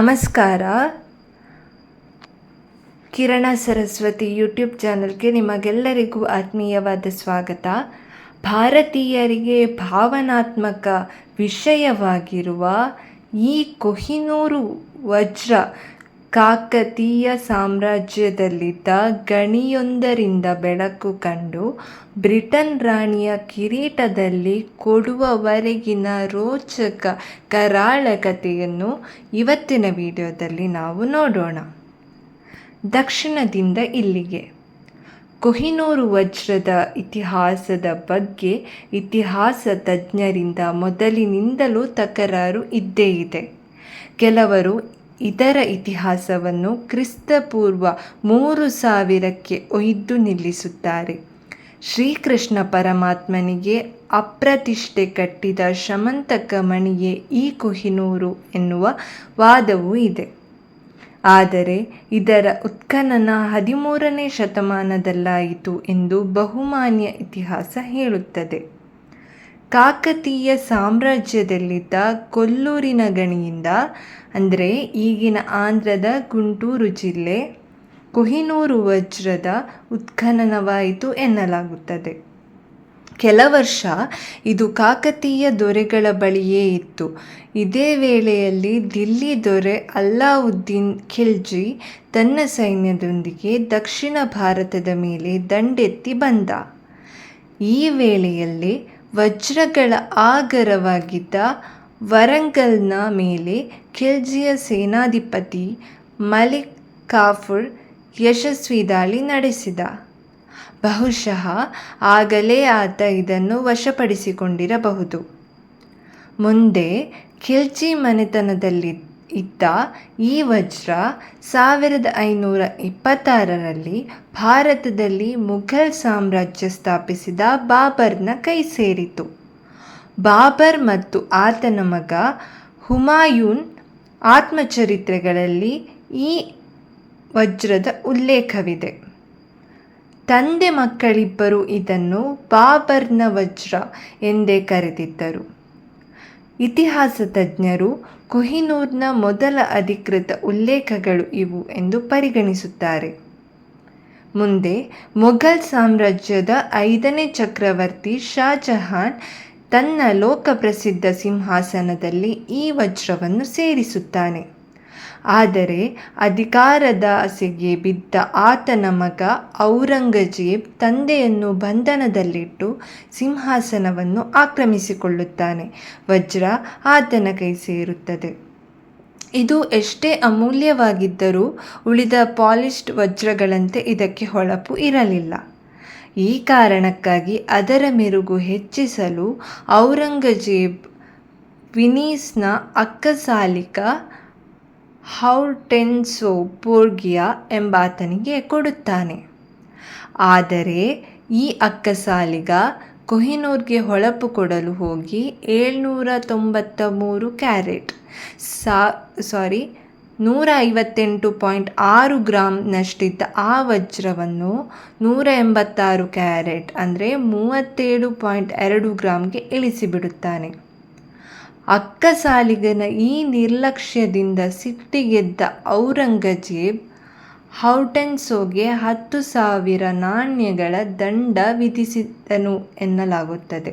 ನಮಸ್ಕಾರ. ಕಿರಣ ಸರಸ್ವತಿ ಯೂಟ್ಯೂಬ್ ಚಾನಲ್ಗೆ ನಿಮಗೆಲ್ಲರಿಗೂ ಆತ್ಮೀಯವಾದ ಸ್ವಾಗತ. ಭಾರತೀಯರಿಗೆ ಭಾವನಾತ್ಮಕ ವಿಷಯವಾಗಿರುವ ಈ ಕೊಹಿನೂರು ವಜ್ರ ಕಾಕತೀಯ ಸಾಮ್ರಾಜ್ಯದಲ್ಲಿದ್ದ ಗಣಿಯೊಂದರಿಂದ ಬೆಳಕು ಕಂಡು ಬ್ರಿಟನ್ ರಾಣಿಯ ಕಿರೀಟದಲ್ಲಿ ಕೊಡುವವರೆಗಿನ ರೋಚಕ ಕರಾಳ ಕಥೆಯನ್ನು ಇವತ್ತಿನ ವಿಡಿಯೋದಲ್ಲಿ ನಾವು ನೋಡೋಣ. ದಕ್ಷಿಣದಿಂದ ಇಲ್ಲಿಗೆ. ಕೊಹಿನೂರು ವಜ್ರದ ಇತಿಹಾಸದ ಬಗ್ಗೆ ಇತಿಹಾಸ ತಜ್ಞರಿಂದ ಮೊದಲಿನಿಂದಲೂ ತಕರಾರು ಇದ್ದೇ ಇದೆ. ಕೆಲವರು ಇದರ ಇತಿಹಾಸವನ್ನು ಕ್ರಿಸ್ತಪೂರ್ವ ಮೂರು ಸಾವಿರಕ್ಕೆ ಒಯ್ದು ನಿಲ್ಲಿಸುತ್ತಾರೆ. ಶ್ರೀಕೃಷ್ಣ ಪರಮಾತ್ಮನಿಗೆ ಅಪ್ರತಿಷ್ಠೆ ಕಟ್ಟಿದ ಶಮಂತಕ ಮಣಿಯೇ ಈ ಕೊಹಿನೂರು ಎನ್ನುವ ವಾದವೂ ಇದೆ. ಆದರೆ ಇದರ ಉತ್ಖನನ ಹದಿಮೂರನೇ ಶತಮಾನದಲ್ಲಾಯಿತು ಎಂದು ಬಹುಮಾನ್ಯ ಇತಿಹಾಸ ಹೇಳುತ್ತದೆ. ಕಾಕತೀಯ ಸಾಮ್ರಾಜ್ಯದಲ್ಲಿದ್ದ ಕೊಲ್ಲೂರಿನ ಗಣಿಯಿಂದ, ಅಂದರೆ ಈಗಿನ ಆಂಧ್ರದ ಗುಂಟೂರು ಜಿಲ್ಲೆ, ಕೊಹಿನೂರು ವಜ್ರದ ಉತ್ಖನನವಾಯಿತು ಎನ್ನಲಾಗುತ್ತದೆ. ಕೆಲ ವರ್ಷ ಇದು ಕಾಕತೀಯ ದೊರೆಗಳ ಬಳಿಯೇ ಇತ್ತು. ಇದೇ ವೇಳೆಯಲ್ಲಿ ದಿಲ್ಲಿ ದೊರೆ ಅಲ್ಲಾವುದ್ದೀನ್ ಖಿಲ್ಜಿ ತನ್ನ ಸೈನ್ಯದೊಂದಿಗೆ ದಕ್ಷಿಣ ಭಾರತದ ಮೇಲೆ ದಂಡೆತ್ತಿ ಬಂದ. ಈ ವೇಳೆಯಲ್ಲಿ ವಜ್ರಗಳ ಆಗರವಾಗಿದ್ದ ವರಂಗಲ್ನ ಮೇಲೆ ಖಿಲ್ಜಿಯ ಸೇನಾಧಿಪತಿ ಮಲಿಕ್ ಕಾಫುರ್ ಯಶಸ್ವಿ ದಾಳಿ ನಡೆಸಿದ. ಬಹುಶಃ ಆಗಲೇ ಆತ ಇದನ್ನು ವಶಪಡಿಸಿಕೊಂಡಿರಬಹುದು. ಮುಂದೆ ಖಿಲ್ಜಿ ಮನೆತನದಲ್ಲಿ ಇದ್ದ ಈ ವಜ್ರ ಸಾವಿರದ ಐನೂರ ಇಪ್ಪತ್ತಾರರಲ್ಲಿ ಭಾರತದಲ್ಲಿ ಮುಘಲ್ ಸಾಮ್ರಾಜ್ಯ ಸ್ಥಾಪಿಸಿದ ಬಾಬರ್ನ ಕೈ ಸೇರಿತು. ಬಾಬರ್ ಮತ್ತು ಆತನ ಮಗ ಹುಮಾಯೂನ್ ಆತ್ಮಚರಿತ್ರೆಗಳಲ್ಲಿ ಈ ವಜ್ರದ ಉಲ್ಲೇಖವಿದೆ. ತಂದೆ ಮಕ್ಕಳಿಬ್ಬರು ಇದನ್ನು ಬಾಬರ್ನ ವಜ್ರ ಎಂದೇ ಕರೆದಿದ್ದರು. ಇತಿಹಾಸ ತಜ್ಞರು ಕೊಹಿನೂರ್ನ ಮೊದಲ ಅಧಿಕೃತ ಉಲ್ಲೇಖಗಳು ಇವು ಎಂದು ಪರಿಗಣಿಸುತ್ತಾರೆ. ಮುಂದೆ ಮೊಘಲ್ ಸಾಮ್ರಾಜ್ಯದ ಐದನೇ ಚಕ್ರವರ್ತಿ ಶಾಜಹಾನ್ ತನ್ನ ಲೋಕಪ್ರಸಿದ್ಧ ಸಿಂಹಾಸನದಲ್ಲಿ ಈ ವಜ್ರವನ್ನು ಸೇರಿಸುತ್ತಾನೆ. ಆದರೆ ಅಧಿಕಾರದ ಆಸೆಗೆ ಬಿದ್ದ ಆತನ ಮಗ ಔರಂಗಜೇಬ್ ತಂದೆಯನ್ನು ಬಂಧನದಲ್ಲಿಟ್ಟು ಸಿಂಹಾಸನವನ್ನು ಆಕ್ರಮಿಸಿಕೊಳ್ಳುತ್ತಾನೆ. ವಜ್ರ ಆತನ ಕೈ ಸೇರುತ್ತದೆ. ಇದು ಎಷ್ಟೇ ಅಮೂಲ್ಯವಾಗಿದ್ದರೂ ಉಳಿದ ಪಾಲಿಶ್ಡ್ ವಜ್ರಗಳಂತೆ ಇದಕ್ಕೆ ಹೊಳಪು ಇರಲಿಲ್ಲ. ಈ ಕಾರಣಕ್ಕಾಗಿ ಅದರ ಮೆರುಗು ಹೆಚ್ಚಿಸಲು ಔರಂಗಜೇಬ್ ವಿನೀಸ್ನ ಅಕ್ಕಸಾಲಿಕ ಹೌಟೆನ್ಸೋ ಪೋರ್ಗಿಯಾ ಎಂಬಾತನಿಗೆ ಕೊಡುತ್ತಾನೆ. ಆದರೆ ಈ ಅಕ್ಕಸಾಲಿಗ ಕೊಹಿನೂರ್ಗೆ ಹೊಳಪು ಕೊಡಲು ಹೋಗಿ ಏಳ್ನೂರ ತೊಂಬತ್ತ ಮೂರು ಕ್ಯಾರೆಟ್, ಸಾ, ಸಾರಿ ನೂರ ಐವತ್ತೆಂಟು ಪಾಯಿಂಟ್ ಆರು ಗ್ರಾಮ್ನಷ್ಟಿದ್ದ ಆ ವಜ್ರವನ್ನು ನೂರ ಎಂಬತ್ತಾರು ಕ್ಯಾರೆಟ್, ಅಂದರೆ ಮೂವತ್ತೇಳು ಪಾಯಿಂಟ್ ಎರಡು ಗ್ರಾಮ್ಗೆ ಇಳಿಸಿಬಿಡುತ್ತಾನೆ. ಅಕ್ಕಸಾಲಿಗನ ಈ ನಿರ್ಲಕ್ಷ್ಯದಿಂದ ಸಿಟ್ಟಿಗೆದ್ದ ಔರಂಗಜೇಬ್ ಹೌಟೆನ್ಸೋಗೆ ಹತ್ತು ಸಾವಿರ ನಾಣ್ಯಗಳ ದಂಡ ವಿಧಿಸಿದನು ಎನ್ನಲಾಗುತ್ತದೆ.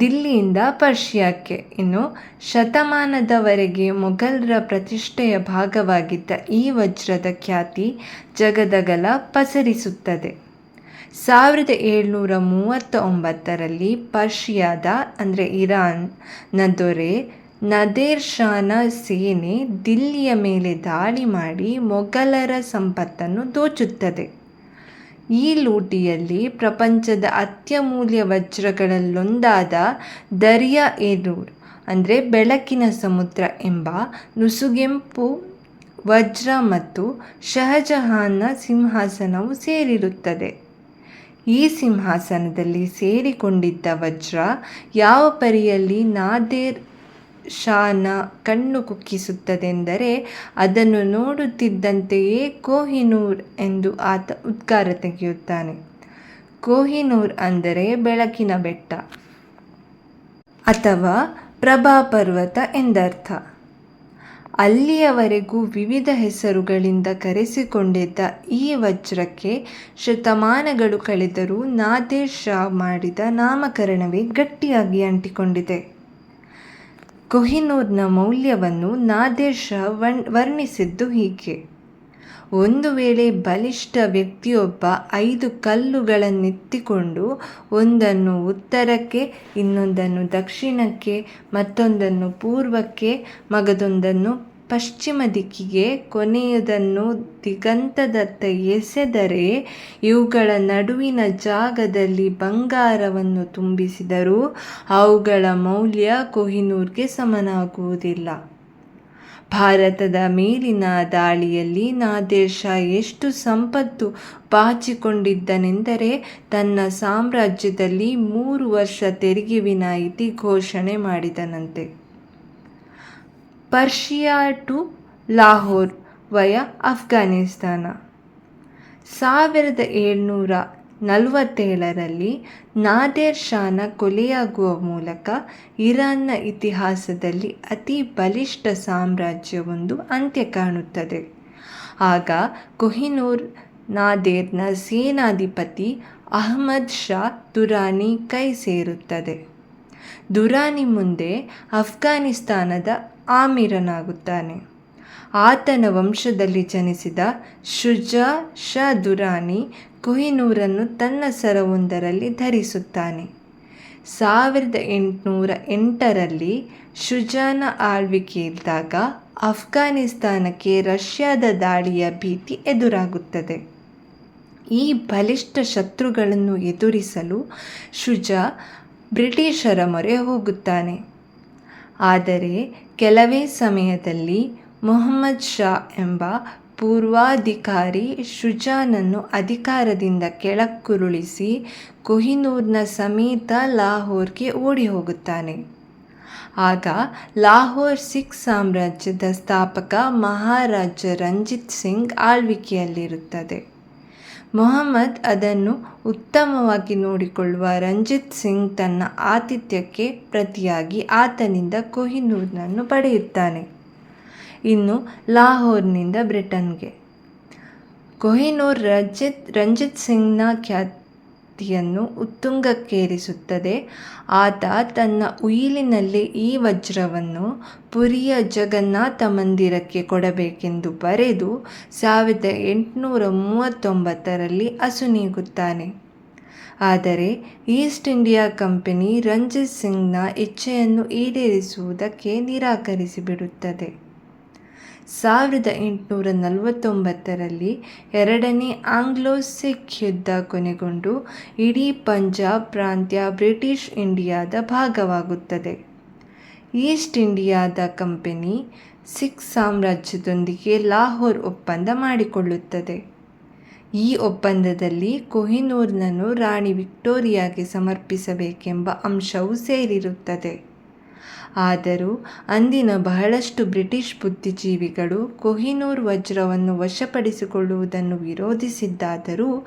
ದಿಲ್ಲಿಯಿಂದ ಪರ್ಷಿಯಾಕ್ಕೆ ಇನ್ನು ಶತಮಾನದವರೆಗೆ ಮೊಘಲರ ಪ್ರತಿಷ್ಠೆಯ ಭಾಗವಾಗಿದ್ದ ಈ ವಜ್ರದ ಖ್ಯಾತಿ ಜಗದಗಲ ಪಸರಿಸುತ್ತದೆ. ಸಾವಿರದ ಏಳ್ನೂರ ಮೂವತ್ತ ಒಂಬತ್ತರಲ್ಲಿ ಪರ್ಷಿಯಾದ, ಅಂದರೆ ಇರಾನ್ನ ದೊರೆ ನದೇರ್ ಶಾನ ಸೇನೆ ದಿಲ್ಲಿಯ ಮೇಲೆ ದಾಳಿ ಮಾಡಿ ಮೊಘಲರ ಸಂಪತ್ತನ್ನು ದೋಚುತ್ತದೆ. ಈ ಲೂಟಿಯಲ್ಲಿ ಪ್ರಪಂಚದ ಅತ್ಯಮೂಲ್ಯ ವಜ್ರಗಳಲ್ಲೊಂದಾದ ದರಿಯಾ ಏಲೂರ್, ಅಂದರೆ ಬೆಳಕಿನ ಸಮುದ್ರ ಎಂಬ ನುಸುಗೆಂಪು ವಜ್ರ ಮತ್ತು ಶಹಜಹಾನ್ನ ಸಿಂಹಾಸನವು ಸೇರಿರುತ್ತದೆ. ಈ ಸಿಂಹಾಸನದಲ್ಲಿ ಸೇರಿಕೊಂಡಿದ್ದ ವಜ್ರ ಯಾವ ಪರಿಯಲ್ಲಿ ನಾದೇರ್ ಶಾನ ಕಣ್ಣು ಕುಕ್ಕಿಸುತ್ತದೆಂದರೆ ಅದನ್ನು ನೋಡುತ್ತಿದ್ದಂತೆಯೇ ಕೋಹಿನೂರ್ ಎಂದು ಆತ ಉದ್ಗಾರ ತೆಗೆಯುತ್ತಾನೆ. ಕೋಹಿನೂರ್ ಅಂದರೆ ಬೆಳಕಿನ ಬೆಟ್ಟ ಅಥವಾ ಪ್ರಭಾ ಪರ್ವತ ಎಂದರ್ಥ. ಅಲ್ಲಿಯವರೆಗೂ ವಿವಿಧ ಹೆಸರುಗಳಿಂದ ಕರೆಸಿಕೊಂಡಿದ್ದ ಈ ವಜ್ರಕ್ಕೆ ಶತಮಾನಗಳು ಕಳೆದರೂ ನಾದೇರ್ ಮಾಡಿದ ನಾಮಕರಣವೇ ಗಟ್ಟಿಯಾಗಿ ಅಂಟಿಕೊಂಡಿದೆ. ಕೊಹಿನೂರ್ನ ಮೌಲ್ಯವನ್ನು ನಾದೇರ್ ವರ್ಣಿಸಿದ್ದು ಹೀಗೆ. ಒಂದು ವೇಳೆ ಬಲಿಷ್ಠ ವ್ಯಕ್ತಿಯೊಬ್ಬ ಐದು ಕಲ್ಲುಗಳನ್ನೆತ್ತಿಕೊಂಡು ಒಂದನ್ನು ಉತ್ತರಕ್ಕೆ, ಇನ್ನೊಂದನ್ನು ದಕ್ಷಿಣಕ್ಕೆ, ಮತ್ತೊಂದನ್ನು ಪೂರ್ವಕ್ಕೆ, ಮಗದೊಂದನ್ನು ಪಶ್ಚಿಮ ದಿಕ್ಕಿಗೆ, ಕೊನೆಯದನ್ನು ದಿಗಂತದತ್ತ ಎಸೆದರೆ, ಇವುಗಳ ನಡುವಿನ ಜಾಗದಲ್ಲಿ ಬಂಗಾರವನ್ನು ತುಂಬಿಸಿದರೂ ಅವುಗಳ ಮೌಲ್ಯ ಕೊಹಿನೂರ್ಗೆ ಸಮನಾಗುವುದಿಲ್ಲ. ಭಾರತದ ಮೇಲಿನ ದಾಳಿಯಲ್ಲಿ ನಾದೇರ್ ಶಾ ಎಷ್ಟು ಸಂಪತ್ತು ಬಾಚಿಕೊಂಡಿದ್ದನೆಂದರೆ ತನ್ನ ಸಾಮ್ರಾಜ್ಯದಲ್ಲಿ ಮೂರು ವರ್ಷ ತೆರಿಗೆ ವಿನಾಯಿತಿ ಘೋಷಣೆ ಮಾಡಿದನಂತೆ. Persia to Lahore via Afghanistan ಸಾವಿರದ ಏಳ್ನೂರ ನಲವತ್ತೇಳರಲ್ಲಿ ನಾದೇರ್ ಶಾನ ಕೊಲೆಯಾಗುವ ಮೂಲಕ ಇರಾನ್ನ ಇತಿಹಾಸದಲ್ಲಿ ಅತಿ ಬಲಿಷ್ಠ ಸಾಮ್ರಾಜ್ಯವೊಂದು ಅಂತ್ಯ ಕಾಣುತ್ತದೆ. ಆಗ ಕೊಹಿನೂರ್ ನಾದೇರ್ನ ಸೇನಾಧಿಪತಿ ಅಹ್ಮದ್ ಶಾ ದುರಾನಿ ಕೈ ಸೇರುತ್ತದೆ. ದುರಾನಿ ಮುಂದೆ ಅಫ್ಘಾನಿಸ್ತಾನದ ಆಮಿರನಾಗುತ್ತಾನೆ. ಆತನ ವಂಶದಲ್ಲಿ ಜನಿಸಿದ ಶುಜಾ ಶಾ ದುರಾನಿ ಕೊಹಿನೂರನ್ನು ತನ್ನ ಸರವೊಂದರಲ್ಲಿ ಧರಿಸುತ್ತಾನೆ. ಸಾವಿರದ ಎಂಟುನೂರ ಎಂಟರಲ್ಲಿ ಶುಜಾನ ಆಳ್ವಿಕೆಯಿದ್ದಾಗ ಅಫ್ಘಾನಿಸ್ತಾನಕ್ಕೆ ರಷ್ಯಾದ ದಾಳಿಯ ಭೀತಿ ಎದುರಾಗುತ್ತದೆ. ಈ ಬಲಿಷ್ಠ ಶತ್ರುಗಳನ್ನು ಎದುರಿಸಲು ಶುಜಾ ಬ್ರಿಟಿಷರ ಮೊರೆ ಹೋಗುತ್ತಾನೆ. ಆದರೆ ಕೆಲವೇ ಸಮಯದಲ್ಲಿ ಮೊಹಮ್ಮದ್ ಶಾ ಎಂಬ ಪೂರ್ವಾಧಿಕಾರಿ ಶುಜಾನನ್ನು ಅಧಿಕಾರದಿಂದ ಕೆಳಕ್ಕುರುಳಿಸಿ ಕೊಹಿನೂರ್ನ ಸಮೇತ ಲಾಹೋರ್ಗೆ ಓಡಿ ಹೋಗುತ್ತಾನೆ ಆಗ ಲಾಹೋರ್ ಸಿಖ್ ಸಾಮ್ರಾಜ್ಯದ ಸ್ಥಾಪಕ ಮಹಾರಾಜ ರಂಜಿತ್ ಸಿಂಗ್ ಆಳ್ವಿಕೆಯಲ್ಲಿರುತ್ತದೆ. ಮೊಹಮ್ಮದ್ ಅದನ್ನು ಉತ್ತಮವಾಗಿ ನೋಡಿಕೊಳ್ಳುವ ರಂಜಿತ್ ಸಿಂಗ್ ತನ್ನ ಆತಿಥ್ಯಕ್ಕೆ ಪ್ರತಿಯಾಗಿ ಆತನಿಂದ ಕೊಹಿನೂರ್ನನ್ನು ಪಡೆಯುತ್ತಾನೆ. ಇನ್ನು ಲಾಹೋರ್ನಿಂದ ಬ್ರಿಟನ್ಗೆ. ಕೊಹಿನೂರ್ ರಂಜಿತ್ ರಂಜಿತ್ ಸಿಂಗ್ನ ಖ್ಯಾತಿಯನ್ನು ಉತ್ತುಂಗಕ್ಕೇರಿಸುತ್ತದೆ. ಆತ ತನ್ನ ಉಯಿಲಿನಲ್ಲಿ ಈ ವಜ್ರವನ್ನು ಪುರಿಯ ಜಗನ್ನಾಥ ಮಂದಿರಕ್ಕೆ ಕೊಡಬೇಕೆಂದು ಬರೆದು ಸಾವಿರದ ಎಂಟುನೂರ ಮೂವತ್ತೊಂಬತ್ತರಲ್ಲಿ ಅಸುನೀಗುತ್ತಾನೆ ಆದರೆ ಈಸ್ಟ್ ಇಂಡಿಯಾ ಕಂಪನಿ ರಂಜಿತ್ ಸಿಂಗ್ನ ಇಚ್ಛೆಯನ್ನು ಈಡೇರಿಸುವುದಕ್ಕೆ ನಿರಾಕರಿಸಿಬಿಡುತ್ತದೆ. ಸಾವಿರದ ಎಂಟುನೂರ ನಲವತ್ತೊಂಬತ್ತರಲ್ಲಿ ಎರಡನೇ ಆಂಗ್ಲೋ ಸಿಖ್ ಯುದ್ಧ ಕೊನೆಗೊಂಡು ಇಡೀ ಪಂಜಾಬ್ ಪ್ರಾಂತ್ಯ ಬ್ರಿಟಿಷ್ ಇಂಡಿಯಾದ ಭಾಗವಾಗುತ್ತದೆ. ಈಸ್ಟ್ ಇಂಡಿಯಾದ ಕಂಪನಿ ಸಿಖ್ ಸಾಮ್ರಾಜ್ಯದೊಂದಿಗೆ ಲಾಹೋರ್ ಒಪ್ಪಂದ ಮಾಡಿಕೊಳ್ಳುತ್ತದೆ. ಈ ಒಪ್ಪಂದದಲ್ಲಿ ಕೊಹಿನೂರ್ನನ್ನು ರಾಣಿ ವಿಕ್ಟೋರಿಯಾಗೆ ಸಮರ್ಪಿಸಬೇಕೆಂಬ ಅಂಶವೂ ಸೇರಿರುತ್ತದೆ. ಆದರೂ ಅಂದಿನ ಬಹಳಷ್ಟು ಬ್ರಿಟಿಷ್ ಬುದ್ಧಿಜೀವಿಗಳು ಕೊಹಿನೂರ್ ವಜ್ರವನ್ನು ವಶಪಡಿಸಿಕೊಳ್ಳುವುದನ್ನು ವಿರೋಧಿಸಿದ್ದಾದರೂ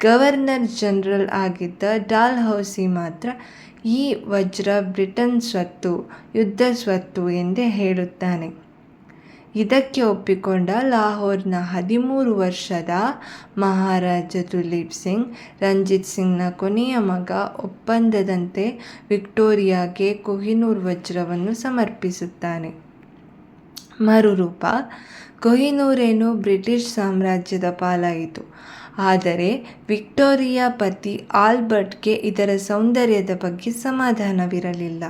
ಗವರ್ನರ್ ಜನರಲ್ ಆಗಿದ್ದ ಡಾಲ್ ಹೌಸಿ ಮಾತ್ರ ಈ ವಜ್ರ ಬ್ರಿಟನ್ ಸ್ವತ್ತು, ಯುದ್ಧ ಸ್ವತ್ತು ಎಂದೇ ಹೇಳುತ್ತಾನೆ. ಇದಕ್ಕೆ ಒಪ್ಪಿಕೊಂಡ ಲಾಹೋರ್ನ ಹದಿಮೂರು ವರ್ಷದ ಮಹಾರಾಜ ತುಲೀಪ್ ಸಿಂಗ್, ರಂಜಿತ್ ಸಿಂಗ್ನ ಕೊನೆಯ ಮಗ ಒಪ್ಪಂದದಂತೆ ವಿಕ್ಟೋರಿಯಾಗೆ ಕೊಹಿನೂರ್ ವಜ್ರವನ್ನು ಸಮರ್ಪಿಸುತ್ತಾನೆ. ಮರುರೂಪ, ಕೊಹಿನೂರೇನು ಬ್ರಿಟಿಷ್ ಸಾಮ್ರಾಜ್ಯದ ಪಾಲಾಯಿತು. ಆದರೆ ವಿಕ್ಟೋರಿಯಾ ಪತಿ ಆಲ್ಬರ್ಟ್ಗೆ ಇದರ ಸೌಂದರ್ಯದ ಬಗ್ಗೆ ಸಮಾಧಾನವಿರಲಿಲ್ಲ.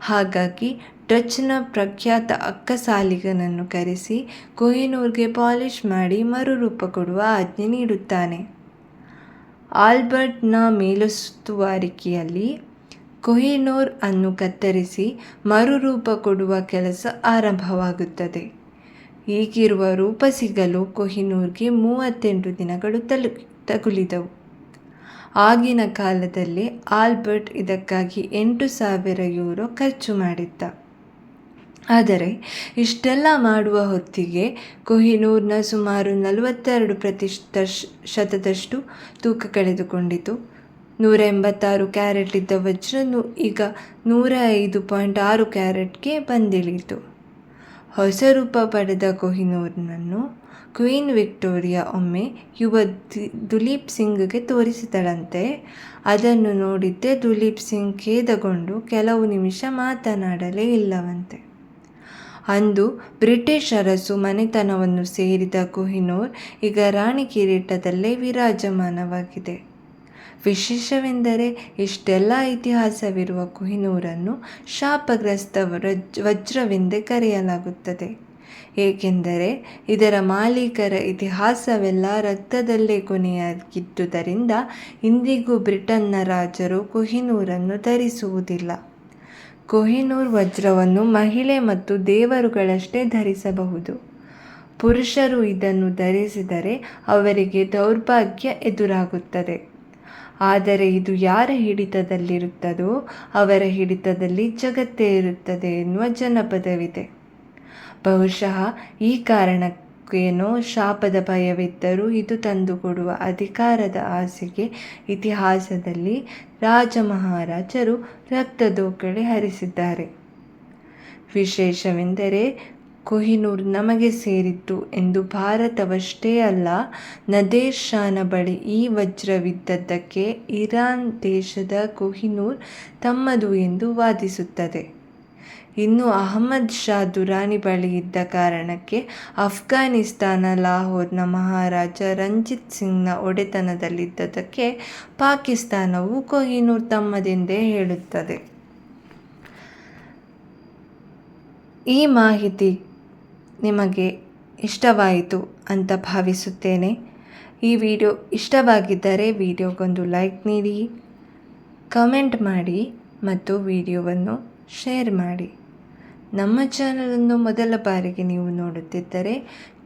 ಹಾಗಾಗಿ ಡಚ್ನ ಪ್ರಖ್ಯಾತ ಅಕ್ಕಸಾಲಿಗನನ್ನು ಕರೆಸಿ ಕೊಹಿನೂರ್ಗೆ ಪಾಲಿಷ್ ಮಾಡಿ ಮರುರೂಪ ಕೊಡುವ ಆಜ್ಞೆ ನೀಡುತ್ತಾನೆ. ಆಲ್ಬರ್ಟ್ನ ಮೇಲುಸ್ತುವಾರಿಕೆಯಲ್ಲಿ ಕೊಹಿನೂರ್ ಅನ್ನು ಕತ್ತರಿಸಿ ಮರುರೂಪ ಕೊಡುವ ಕೆಲಸ ಆರಂಭವಾಗುತ್ತದೆ. ಈಗಿರುವ ರೂಪ ಸಿಗಲು ಕೊಹಿನೂರ್ಗೆ ಮೂವತ್ತೆಂಟು ದಿನಗಳು ತಲು, ತಗುಲಿದವು. ಆಗಿನ ಕಾಲದಲ್ಲಿ ಆಲ್ಬರ್ಟ್ ಇದಕ್ಕಾಗಿ ಎಂಟು ಸಾವಿರ ಯೂರೋ ಖರ್ಚು ಮಾಡಿದ್ದ. ಆದರೆ ಇಷ್ಟೆಲ್ಲ ಮಾಡುವ ಹೊತ್ತಿಗೆ ಕೊಹಿನೂರ್ನ ಸುಮಾರು ನಲವತ್ತೆರಡು ಪ್ರತಿಶತ ಶತದಷ್ಟು ತೂಕ ಕಳೆದುಕೊಂಡಿತು. ನೂರ ಎಂಬತ್ತಾರು ಕ್ಯಾರೆಟ್ ಇದ್ದ ವಜ್ರನು ಈಗ ನೂರ ಐದು ಪಾಯಿಂಟ್ ಆರು ಕ್ಯಾರೆಟ್ಗೆ ಬಂದಿಳಿತು ಹೊಸ ರೂಪ ಪಡೆದ ಕೊಹಿನೂರ್ನನ್ನು ಕ್ವೀನ್ ವಿಕ್ಟೋರಿಯಾ ಒಮ್ಮೆ ಯುವ ದುಲೀಪ್ ಸಿಂಗ್ಗೆ ತೋರಿಸಿದಳಂತೆ. ಅದನ್ನು ನೋಡಿದ್ದೇ ದುಲೀಪ್ ಸಿಂಗ್ ಖೇದಗೊಂಡು ಕೆಲವು ನಿಮಿಷ ಮಾತನಾಡಲೇ ಇಲ್ಲವಂತೆ. ಅಂದು ಬ್ರಿಟಿಷ್ ಅರಸು ಮನೆತನವನ್ನು ಸೇರಿದ ಕೊಹಿನೂರ್ ಈಗ ರಾಣಿ ಕಿರೀಟದಲ್ಲೇ ವಿರಾಜಮಾನವಾಗಿದೆ. ವಿಶೇಷವೆಂದರೆ ಇಷ್ಟೆಲ್ಲ ಇತಿಹಾಸವಿರುವ ಕೊಹಿನೂರನ್ನು ಶಾಪಗ್ರಸ್ತ ವಜ್ರವೆಂದೇ ಕರೆಯಲಾಗುತ್ತದೆ. ಏಕೆಂದರೆ ಇದರ ಮಾಲೀಕರ ಇತಿಹಾಸವೆಲ್ಲ ರಕ್ತದಲ್ಲೇ ಕೊನೆಯಾಗಿದ್ದುದರಿಂದ ಇಂದಿಗೂ ಬ್ರಿಟನ್ನ ರಾಜರು ಕೊಹಿನೂರನ್ನು ಧರಿಸುವುದಿಲ್ಲ. ಕೊಹಿನೂರ್ ವಜ್ರವನ್ನು ಮಹಿಳೆ ಮತ್ತು ದೇವರುಗಳಷ್ಟೇ ಧರಿಸಬಹುದು. ಪುರುಷರು ಇದನ್ನು ಧರಿಸಿದರೆ ಅವರಿಗೆ ದೌರ್ಭಾಗ್ಯ ಎದುರಾಗುತ್ತದೆ. ಆದರೆ ಇದು ಯಾರ ಹಿಡಿತದಲ್ಲಿರುತ್ತದೋ ಅವರ ಹಿಡಿತದಲ್ಲಿ ಜಗತ್ತೇ ಇರುತ್ತದೆ ಎನ್ನುವ ಜನಪದವಿದೆ. ಬಹುಶಃ ಈ ಕಾರಣಕ್ಕೇನೋ ಶಾಪದ ಭಯವಿದ್ದರೂ ಇದು ತಂದುಕೊಡುವ ಅಧಿಕಾರದ ಆಸೆಗೆ ಇತಿಹಾಸದಲ್ಲಿ ರಾಜ ಮಹಾರಾಜರು ರಕ್ತದೋಕಳಿ ಹರಿಸಿದ್ದಾರೆ. ವಿಶೇಷವೆಂದರೆ ಕೊಹಿನೂರ್ ನಮಗೆ ಸೇರಿತ್ತು ಎಂದು ಭಾರತವಷ್ಟೇ ಅಲ್ಲ ನದೇರ್ ಶಾನ ಬಳಿ ಈ ವಜ್ರವಿದ್ದದ್ದಕ್ಕೆ ಇರಾನ್ ದೇಶದ ಕೊಹಿನೂರ್ ತಮ್ಮದು ಎಂದು ವಾದಿಸುತ್ತದೆ. ಇನ್ನು ಅಹಮದ್ ಶಾ ದುರಾನಿ ಬಳಿ ಇದ್ದ ಕಾರಣಕ್ಕೆ ಅಫ್ಘಾನಿಸ್ತಾನ, ಲಾಹೋರ್ನ ಮಹಾರಾಜ ರಂಜಿತ್ ಸಿಂಗ್ನ ಒಡೆತನದಲ್ಲಿದ್ದದಕ್ಕೆ ಪಾಕಿಸ್ತಾನವು ಕೊಹಿನೂರ್ ತಮ್ಮದೆಂದೇ ಹೇಳುತ್ತದೆ. ಈ ಮಾಹಿತಿ ನಿಮಗೆ ಇಷ್ಟವಾಯಿತು ಅಂತ ಭಾವಿಸುತ್ತೇನೆ. ಈ ವಿಡಿಯೋ ಇಷ್ಟವಾಗಿದ್ದರೆ ವಿಡಿಯೋಗೊಂದು ಲೈಕ್ ನೀಡಿ, ಕಮೆಂಟ್ ಮಾಡಿ ಮತ್ತು ವಿಡಿಯೋವನ್ನು ಶೇರ್ ಮಾಡಿ. ನಮ್ಮ ಚಾನಲನ್ನು ಮೊದಲ ಬಾರಿಗೆ ನೀವು ನೋಡುತ್ತಿದ್ದರೆ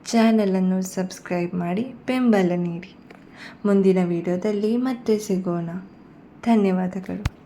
ಚಾನಲನ್ನು ಸಬ್ಸ್ಕ್ರೈಬ್ ಮಾಡಿ, ಬೆಂಬಲ ನೀಡಿ. ಮುಂದಿನ ವಿಡಿಯೋದಲ್ಲಿ ಮತ್ತೆ ಸಿಗೋಣ. ಧನ್ಯವಾದಗಳು.